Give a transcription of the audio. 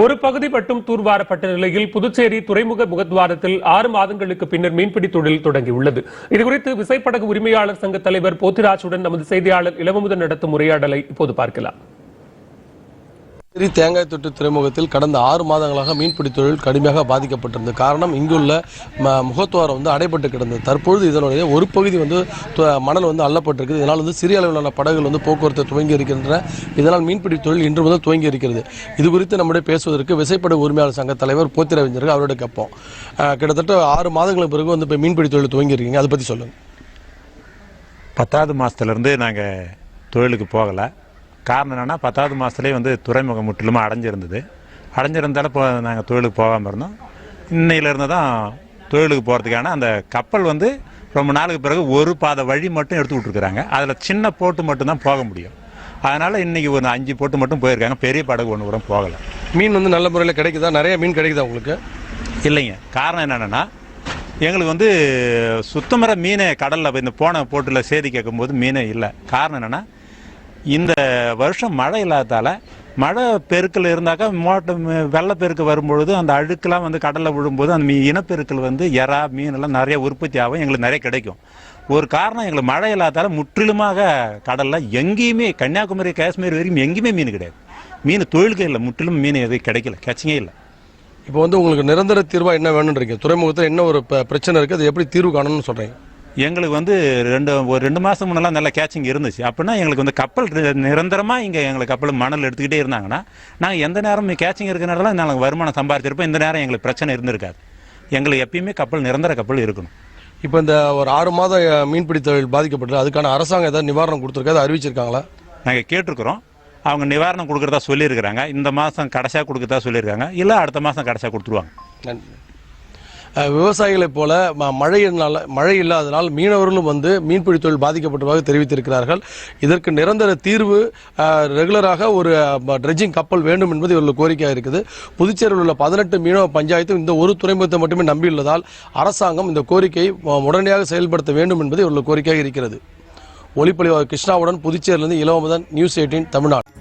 ஒரு பகுதி மட்டும் தூர்வாரப்பட்ட நிலையில் புதுச்சேரி துறைமுக முகத்வாரத்தில் ஆறு மாதங்களுக்கு பின்னர் மீன்பிடி தொழில் தொடங்கியுள்ளது. இதுகுறித்து விசைப்படகு உரிமையாளர் சங்க தலைவர் போத்திராஜுடன் நமது செய்தியாளர் இளவமுதன் நடத்தும் உரையாடலை இப்போது பார்க்கலாம். புதுச்சேரி தேங்காய் தொட்டு துறைமுகத்தில் கடந்த ஆறு மாதங்களாக மீன்பிடி தொழில் கடுமையாக பாதிக்கப்பட்டிருந்தது காரணம் இங்குள்ள ம- முகத்துவாரம் வந்து அடைபட்டு கிடந்தது. தற்பொழுது இதனுடைய ஒரு பகுதி வந்து து- மணல் வந்து அள்ளப்பட்டிருக்குது. இதனால் வந்து சிறிய அளவிலான படகுகள் வந்து போக்குவரத்து துவங்கி இருக்கின்றன. இதனால் மீன்பிடி தொழில் இன்று முதல் துவங்கி இருக்கிறது. இது குறித்து நம்முடைய பேசுவதற்கு விசைப்படகு உரிமையாளர் சங்க தலைவர் போத்திரவிஞர்கள் அவருடைய கப்போம் கிட்டத்தட்ட ஆறு மாதங்களுக்கு பிறகு வந்து இப்போ மீன்பிடி தொழில் துவங்கி இருக்கீங்க. அதை பற்றி சொல்லுங்கள் பத்தாவது மாதத்துலேருந்து நாங்கள் தொழிலுக்கு போகலை. காரணம் என்னென்னா பத்தாவது மாதத்துலேயே வந்து துறைமுகம் முற்றிலுமாக அடைஞ்சிருந்தது. அடைஞ்சிருந்தாலும் இப்போ நாங்கள் தொழிலுக்கு போகாமல் இருந்தோம். இன்னையிலேருந்து தான் தொழிலுக்கு போகிறதுக்கான அந்த கப்பல் வந்து ரொம்ப நாளுக்கு பிறகு ஒரு பாதை வழி மட்டும் எடுத்து விட்ருக்குறாங்க அதில் சின்ன போட்டு மட்டும்தான் போக முடியும். அதனால் இன்றைக்கி ஒரு அஞ்சு போட்டு மட்டும் போயிருக்காங்க. பெரிய படகு ஒன்று கூட போகலை. மீன் வந்து நல்ல முறையில் கிடைக்குதா? நிறைய மீன் கிடைக்குதா உங்களுக்கு? இல்லைங்க. காரணம் என்னென்னா எங்களுக்கு வந்து சுத்தமர மீனை கடலில் இந்த போன போட்டில் சேதி கேட்கும்போது மீனே இல்லை. காரணம் என்னென்னா இந்த வருஷம் மழை இல்லாதால மழை பெருக்கல் இருந்தாக்கா மோட்டம் வெள்ளப்பெருக்கு வரும்பொழுது அந்த அழுக்கெல்லாம் வந்து கடலில் விழும்போது அந்த மீ இனப்பெருக்கள் வந்து எறா மீனெல்லாம் நிறைய உற்பத்தி ஆகும் எங்களுக்கு நிறைய கிடைக்கும். ஒரு காரணம் எங்களுக்கு மழை இல்லாததால் முற்றிலுமாக கடலில் எங்கேயுமே கன்னியாகுமரி காஷ்மீர் வரைக்கும் எங்கேயுமே மீன் கிடையாது. மீன் தொழிலுக்கே இல்லை முற்றிலும் மீன் எதுவும் கிடைக்கல கேச்சிங்கே இல்லை. இப்போ வந்து உங்களுக்கு நிரந்தர தீர்வாக என்ன வேணுன்றீங்க துறைமுகத்தில் என்ன ஒரு பிரச்சனை இருக்குது அது எப்படி தீர்வு காணணும்னு சொல்கிறீங்க எங்களுக்கு வந்து ரெண்டு ஒரு ரெண்டு மாதம் முன்னெல்லாம் நல்ல கேச்சிங் இருந்துச்சு. அப்படின்னா எங்களுக்கு வந்து கப்பல் நிரந்தரமாக இங்கே எங்களுக்கு கப்பல் மணல் எடுத்துக்கிட்டே இருந்தாங்கன்னா நாங்கள் எந்த நேரமும் கேச்சிங் இருக்கிற நாங்கள் வருமானம் சம்பாதிச்சிருப்போம் இந்த நேரம் எங்களுக்கு பிரச்சனை இருந்திருக்காது. எங்களுக்கு எப்பயுமே கப்பல் நிரந்தர கப்பல் இருக்கணும். இப்போ இந்த ஒரு ஆறு மாத அஹ், மீன்பிடி தொழில் பாதிக்கப்பட்டது அதுக்கான அரசாங்கம் ஏதாவது நிவாரணம் கொடுத்துருக்கா? அதை அறிவிச்சிருக்காங்களா? நாங்கள் கேட்டிருக்கிறோம். அவங்க நிவாரணம் கொடுக்குறதா சொல்லியிருக்கிறாங்க. இந்த மாதம் கடைசியாக கொடுக்குறதா சொல்லியிருக்காங்க. இல்லை அடுத்த மாதம் கடைசியாக கொடுத்துருவாங்க. நன்றி. விவசாயிகளைப் போல ம- மழை இல்லாதனால் மீனவர்களும் வந்து மீன்பிடி தொழில் பாதிக்கப்பட்டதாக தெரிவித்திருக்கிறார்கள். இதற்கு நிரந்தர தீர்வு ரெகுலராக ஒரு ட்ரெஜிங் கப்பல் வேண்டும் என்பது இவர்கள் கோரிக்கையாக இருக்குது. புதுச்சேரியில் உள்ள பதினெட்டு மீனவ பஞ்சாயத்தும் இந்த ஒரு துறைமுகத்தை மட்டுமே நம்பியுள்ளதால் அரசாங்கம் இந்த கோரிக்கையை உடனடியாக செயல்படுத்த வேண்டும் என்பது இவர்கள் கோரிக்கையாக இருக்கிறது. ஒளிப்பொலிவாளர் கிருஷ்ணாவுடன் புதுச்சேரியிலிருந்து இளவமதன் நியூஸ் எயிட்டீன் தமிழ்நாடு.